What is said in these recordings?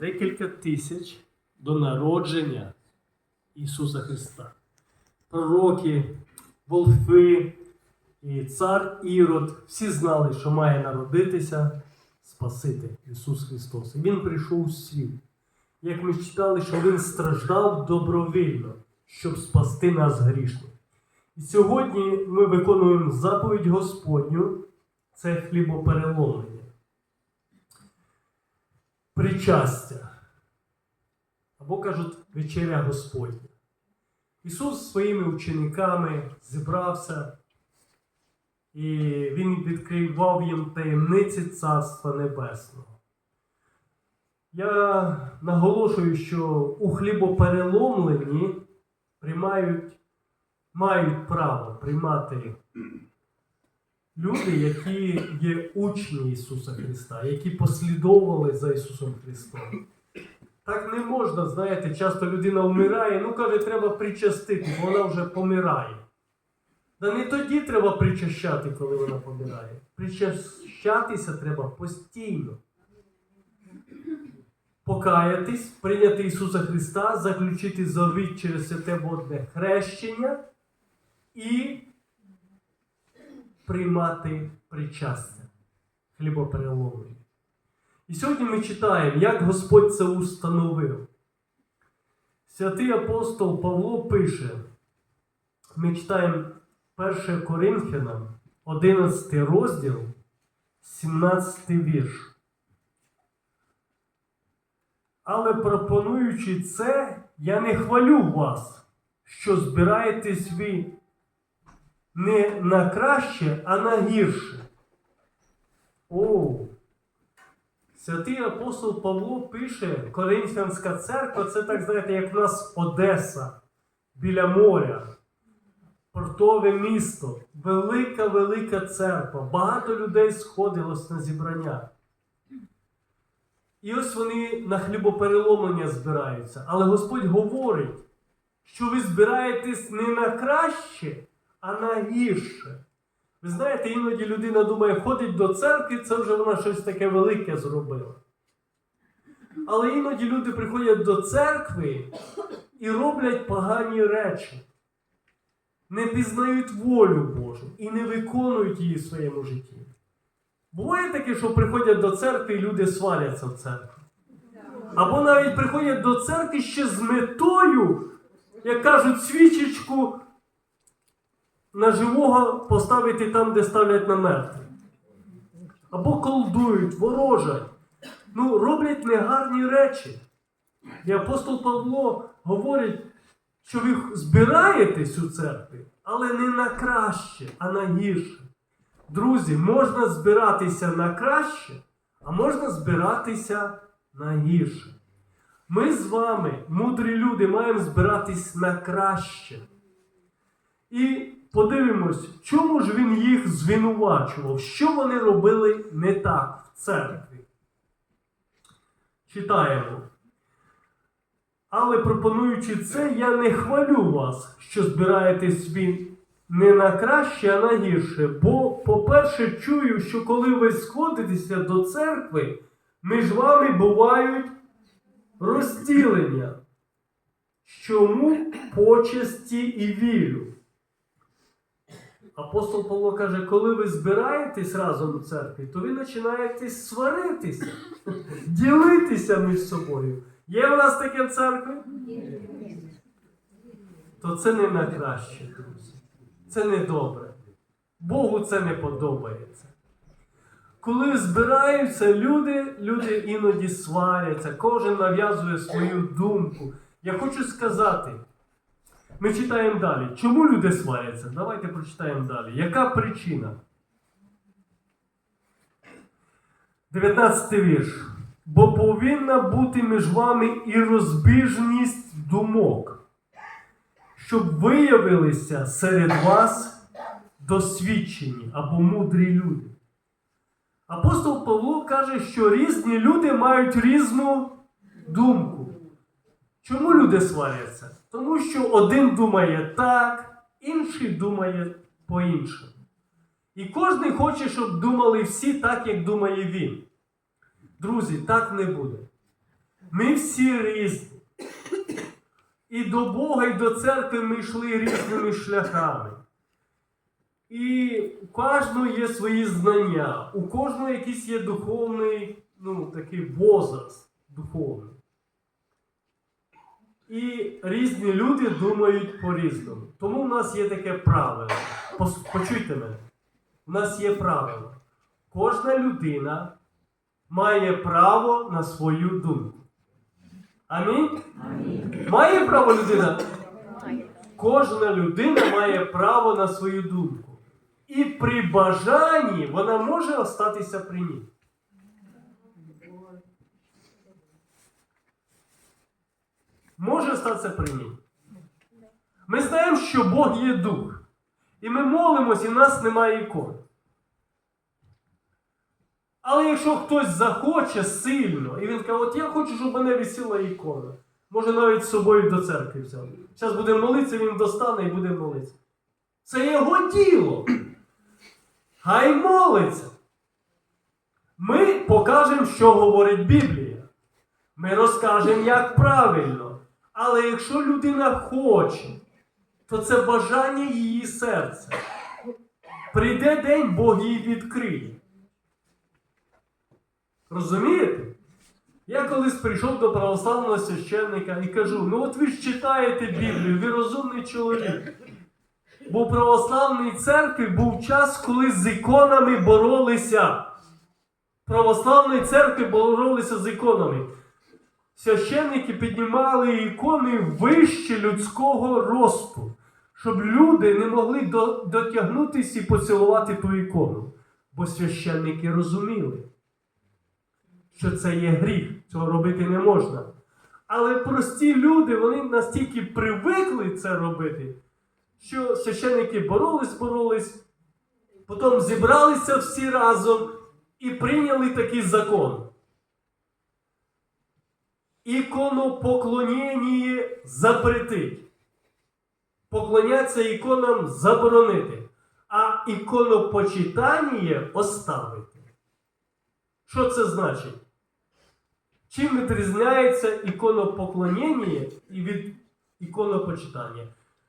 декілька тисяч до народження Ісуса Христа. Пророки, волфи і цар Ірод всі знали, що має народитися Спаситель Ісус Христос. І Він прийшов у світ. Як ми читали, що Він страждав добровільно, щоб спасти нас грішних. І сьогодні ми виконуємо заповідь Господню, це хлібопереломлення. Причастя. Або кажуть, вечеря Господня. Ісус зі своїми учениками зібрався, і Він відкривав їм таємниці Царства Небесного. Я наголошую, що у хлібопереломленні приймають, мають право приймати люди, які є учні Ісуса Христа, які послідовували за Ісусом Христом. Так не можна, знаєте, часто людина вмирає, ну каже, треба причастити, бо вона вже помирає. Та не тоді треба причащати, коли вона помирає. Причащатися треба постійно. Покаятись, прийняти Ісуса Христа, заключити завіт через святе водне хрещення і приймати причастя, хлібопереломлення. І сьогодні ми читаємо, як Господь це установив. Святий апостол Павло пише, ми читаємо 1 Коринфянам, 11 розділ, 17 вірш. Але пропонуючи це, я не хвалю вас, що збираєтесь ви не на краще, а на гірше. О! Святий апостол Павло пише, Коринфянська церква це так, знаєте, як в нас Одеса біля моря, портове місто, велика велика церква. Багато людей сходилось на зібрання. І ось вони на хлібопереломлення збираються. Але Господь говорить, що ви збираєтесь не на краще, а на. Ви знаєте, іноді людина думає, ходить до церкви, це вже вона щось таке велике зробила. Але іноді люди приходять до церкви і роблять погані речі, не пізнають волю Божу і не виконують її в своєму житті. Буває таке, що приходять до церкви і люди сваляться в церкві. Або навіть приходять до церкви ще з метою, як кажуть, свічечку на живого поставити там, де ставлять на мертвий. Або колдують, ворожать. Ну, роблять негарні речі. І апостол Павло говорить, що ви збираєтесь у церкві, але не на краще, а на гірше. Друзі, можна збиратися на краще, а можна збиратися на гірше. Ми з вами, мудрі люди, маємо збиратись на краще. І подивимось, чому ж він їх звинувачував, що вони робили не так в церкві. Читаємо. Але пропонуючи це, я не хвалю вас, що збираєтесь ви не на краще, а на гірше. Бо, по-перше, чую, що коли ви сходитеся до церкви, між вами бувають розділення. Чому почесті і вірю? Апостол Павло каже, коли ви збираєтесь разом у церкві, то ви починаєте сваритися, ділитися між собою. Є у нас таке в церкві? То це не на краще, друзі. Це не добре. Богу це не подобається. Коли збираються люди, люди іноді сваряться, кожен нав'язує свою думку. Я хочу сказати, ми читаємо далі. Чому люди сваряться? Давайте прочитаємо далі. Яка причина? 19 вірш. Бо повинна бути між вами і розбіжність думок, щоб виявилися серед вас досвідчені або мудрі люди. Апостол Павло каже, що різні люди мають різну думку. Чому люди сваряться? Тому що один думає так, інший думає по-іншому. І кожен хоче, щоб думали всі так, як думає він. Друзі, так не буде. Ми всі різні. І до Бога, і до церкви ми йшли різними шляхами. І у кожного є свої знання, у кожного якийсь є духовний, ну, такий возраст духовний. І різні люди думають по-різному. Тому в нас є таке правило. Почуйте мене. У нас є правило. Кожна людина має право на свою думку. Амінь? Має право людина? Кожна людина має право на свою думку. І при бажанні вона може остатися при ній. Може статися при ній. Ми знаємо, що Бог є дух. І ми молимось, і в нас немає ікон. Але якщо хтось захоче сильно, і він каже, от я хочу, щоб мене висіла ікона. Може навіть з собою до церкви взяв. Зараз буде молитися, він достане і буде молитися. Це його діло. Хай молиться. Ми покажемо, що говорить Біблія. Ми розкажемо, як правильно. Але якщо людина хоче, то це бажання її серця. Прийде день, Бог її відкриє. Розумієте? Я колись прийшов до православного священника і кажу: ну от ви ж читаєте Біблію, ви розумний чоловік. Бо в православній церкві був час, коли з іконами боролися. В православній церкві боролися з іконами. Священники піднімали ікони вище людського росту, щоб люди не могли до- дотягнутися і поцілувати ту ікону. Бо священники розуміли, що це є гріх, цього робити не можна. Але прості люди, вони настільки привикли це робити, що священники боролись, боролись, потім зібралися всі разом і прийняли такий закон. Іконопоклоніння запретить. Поклоняться іконам заборонити, а іконопочитання оставити. Що це значить? Чим відрізняється іконопоклоніння і від іконопочитання?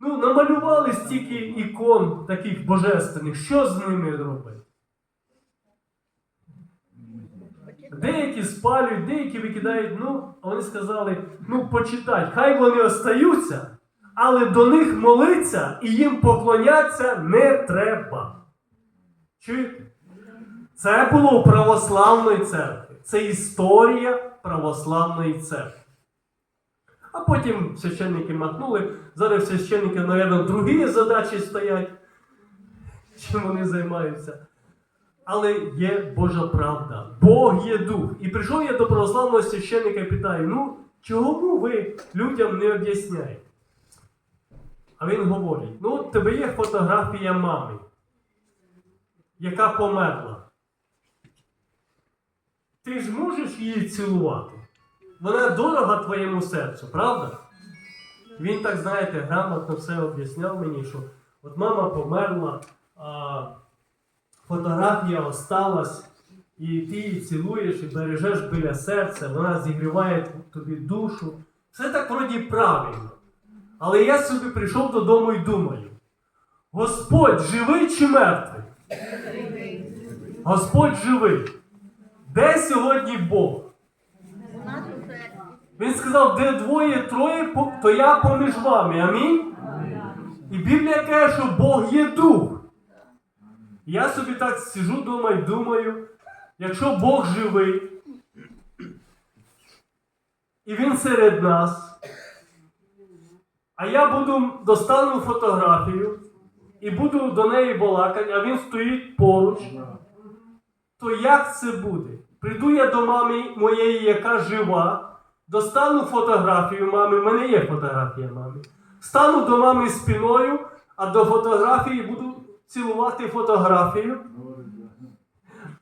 Ну, намалювали стільки ікон таких божественних, що з ними робити? Деякі спалюють, деякі викидають, ну, вони сказали, ну почитай, хай вони остаються, але до них молиться і їм поклонятися не треба. Чуєте? Це було у православної церкви. Це історія православної церкви. А потім священники махнули. Зараз священники, мабуть, другі задачі стоять, чим вони займаються. Але є Божа правда. Бог є дух. І прийшов я до православного священника і питаю: ну, чому ви людям не об'ясняєте? А він говорить: ну, от тебе є фотографія мами, яка померла. Ти ж можеш її цілувати? Вона дорога твоєму серцю, правда? Він так, знаєте, грамотно все об'ясняв мені, що от мама померла, а фотографія осталась, і ти її цілуєш і бережеш біля серця, вона зігріває тобі душу. Все так вроді правильно. Але я собі прийшов додому і думаю: Господь живий чи мертвий? Господь живий. Де сьогодні Бог? Він сказав, де двоє, троє, то я поміж вами. Амінь. І Біблія каже, що Бог є дух. Я собі так сижу вдома і думаю, якщо Бог живий, і Він серед нас, а я буду достану фотографію і буду до неї балакати, а він стоїть поруч, то як це буде? Прийду я до мами моєї, яка жива, достану фотографію мами, в мене є фотографія мами. Стану до мами спиною, а до фотографії буду цілувати фотографію.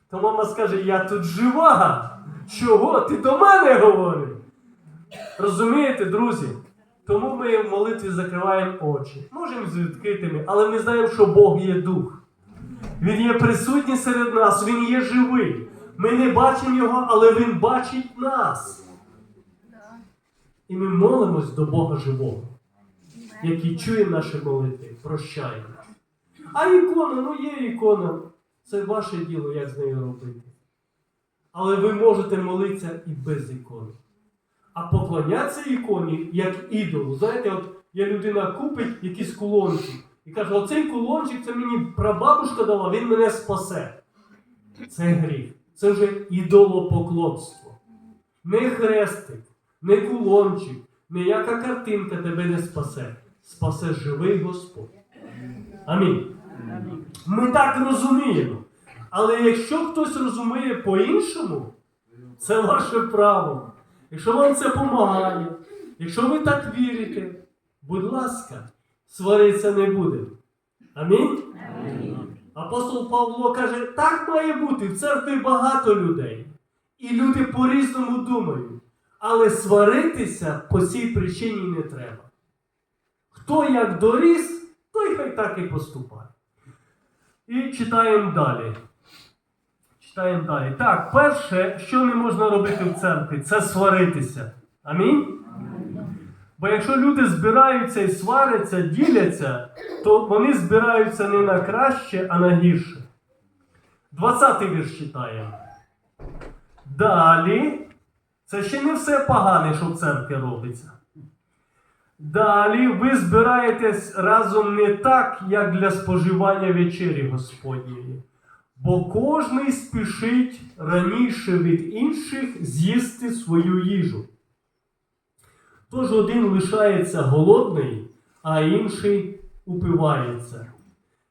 То мама скаже, я тут жива. Чого? Ти до мене говориш? Розумієте, друзі? Тому ми в молитві закриваємо очі. Можемо з відкритими, але ми знаємо, що Бог є дух. Він є присутній серед нас, Він є живий. Ми не бачимо його, але Він бачить нас. І ми молимось до Бога живого, який чує наші молитви, прощає нас. А ікона, ну є ікона. Це ваше діло, як з нею робити. Але ви можете молитися і без ікони. А поклонятися іконі як ідолу. Знаєте, от є людина купить якийсь кулончик і каже, оцей кулончик це мені прабабушка дала, він мене спасе. Це гріх. Це вже ідолопоклонство. Не хрестик, не кулончик, ніяка картинка тебе не спасе. Спасе живий Господь. Амінь. Ми так розуміємо. Але якщо хтось розуміє по-іншому, це ваше право. Якщо вам це допомагає, якщо ви так вірите, будь ласка, сваритися не буде. Амінь? Апостол Павло каже, так має бути, в церкві багато людей. І люди по-різному думають. Але сваритися по цій причині не треба. Хто як доріс, той хай так і поступає. І читаємо далі. Читаємо далі. Так, перше, що не можна робити в церкві, це сваритися. Амінь? Бо якщо люди збираються і сваряться, діляться, то вони збираються не на краще, а на гірше. 20 вірш читаємо. Далі, це ще не все погане, що в церкві робиться. Далі ви збираєтесь разом не так, як для споживання вечері Господньої, бо кожний спішить раніше від інших з'їсти свою їжу. Тож один лишається голодний, а інший упивається.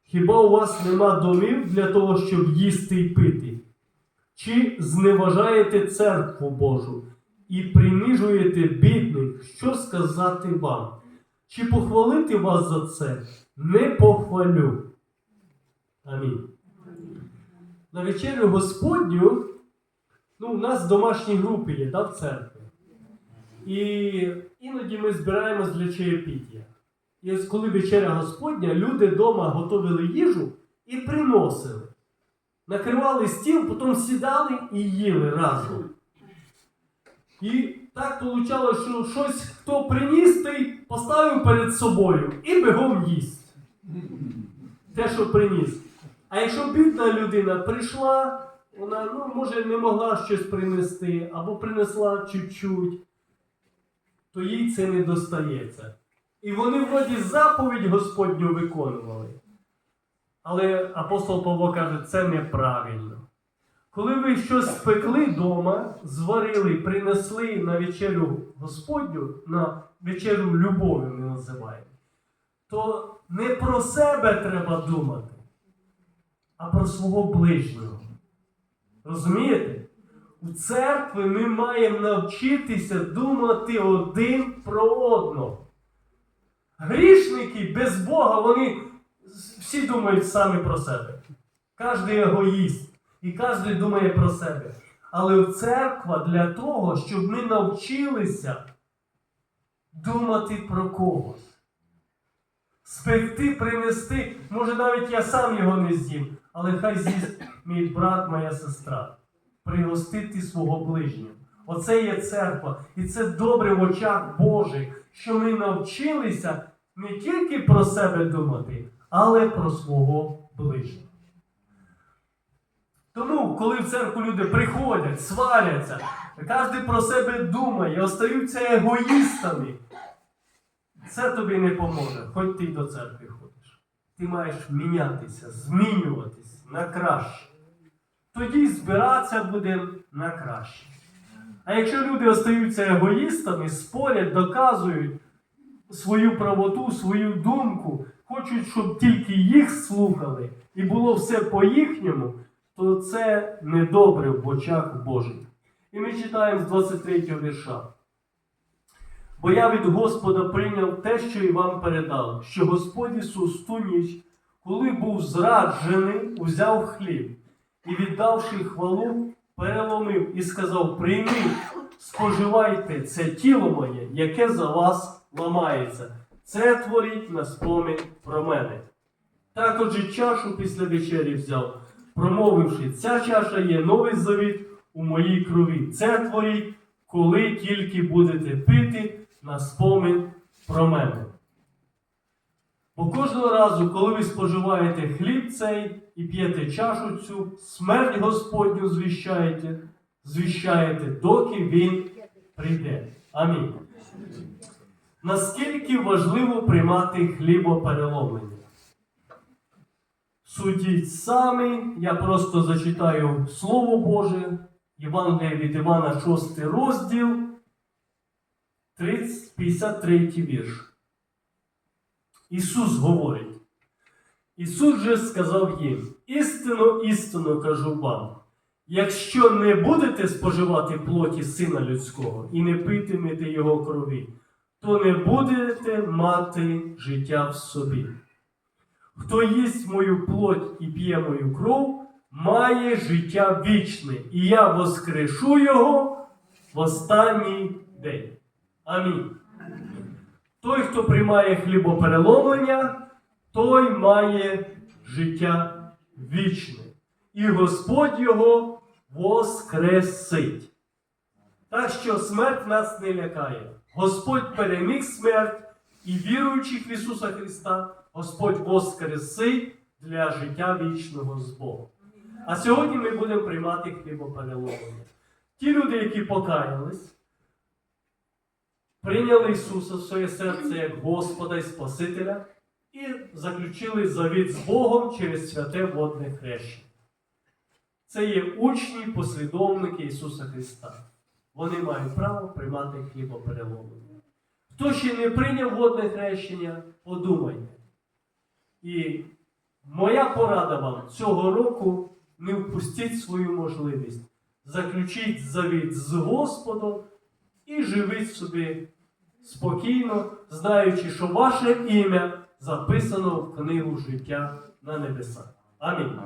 Хіба у вас нема домів для того, щоб їсти і пити? Чи зневажаєте церкву Божу і принижуєте бідних, що сказати вам? Чи похвалити вас за це? Не похвалю. Амінь. На вечерю Господню, ну, у нас домашні групи є, да, в церкві. І іноді ми збираємось для чаєпіття. І ось коли вечеря Господня, люди вдома готували їжу і приносили. Накривали стіл, потім сідали і їли разом. І так вийшло, що щось хто приніс, той поставив перед собою і бігом їсть. Те, що приніс. А якщо бідна людина прийшла, вона ну, може не могла щось принести, або принесла чуть-чуть, то їй це не достається. І вони вроді заповідь Господню виконували. Але апостол Павло каже, це неправильно. Коли ви щось спекли вдома, зварили, принесли на вечерю Господню, на вечерю любові ми називаємо, то не про себе треба думати, а про свого ближнього. Розумієте? У церкві ми маємо навчитися думати один про одного. Грішники без Бога, вони всі думають самі про себе. Кожен егоїст. І кожен думає про себе. Але церква для того, щоб ми навчилися думати про когось. Спекти, принести, може навіть я сам його не з'їм, але хай з'їсть мій брат, моя сестра. Пригостити свого ближнього. Оце є церква. І це добре в очах Божих, що ми навчилися не тільки про себе думати, але про свого ближнього. Тому, коли в церкву люди приходять, сваряться, кожен про себе думає, остаються егоїстами, це тобі не поможе, хоч ти й до церкви ходиш. Ти маєш мінятися, змінюватись на краще. Тоді збиратися буде на краще. А якщо люди остаються егоїстами, спорять, доказують свою правоту, свою думку, хочуть, щоб тільки їх слухали, і було все по-їхньому, то це недобре в очах Божих. І ми читаємо з 23 вірша. Бо я від Господа прийняв те, що і вам передав, що Господь Ісус ту ніч, коли був зраджений, узяв хліб і, віддавши хвалу, переломив і сказав: Прийміть, споживайте це тіло моє, яке за вас ламається. Це творіть на спомін про мене. Також і чашу після вечері взяв, промовивши, ця чаша є новий завіт у моїй крові. Це творіть, коли тільки будете пити на спомин про мене. Бо кожного разу, коли ви споживаєте хліб цей і п'єте чашу цю, смерть Господню звіщаєте, звіщаєте, доки Він прийде. Амінь. Наскільки важливо приймати хлібопереломлення? Судіть самі, я просто зачитаю Слово Боже, Євангелія від Івана, 6 розділ, 30, 53 вірш. Ісус говорить. Ісус же сказав їм: істинно, істинно кажу вам, якщо не будете споживати плоті Сина Людського і не питимете Його крові, то не будете мати життя в собі. Хто їсть мою плоть і п'є мою кров, має життя вічне, і я воскрешу його в останній день. Амінь. Той, хто приймає хлібопереломлення, той має життя вічне. І Господь його воскресить. Так що смерть нас не лякає. Господь переміг смерть і віруючих в Ісуса Христа, Господь воскресить для життя вічного з Богом. А сьогодні ми будемо приймати хлібопереломлення. Ті люди, які покаялись, прийняли Ісуса в своє серце як Господа і Спасителя і заключили завіт з Богом через святе водне хрещення. Це є учні, послідовники Ісуса Христа. Вони мають право приймати хлібопереломлення. Хто ще не прийняв водне хрещення, подумайте. І моя порада вам цього року не впустіть свою можливість. Заключіть завіт з Господом і живіть собі спокійно, знаючи, що ваше ім'я записано в книгу життя на небесах. Амінь.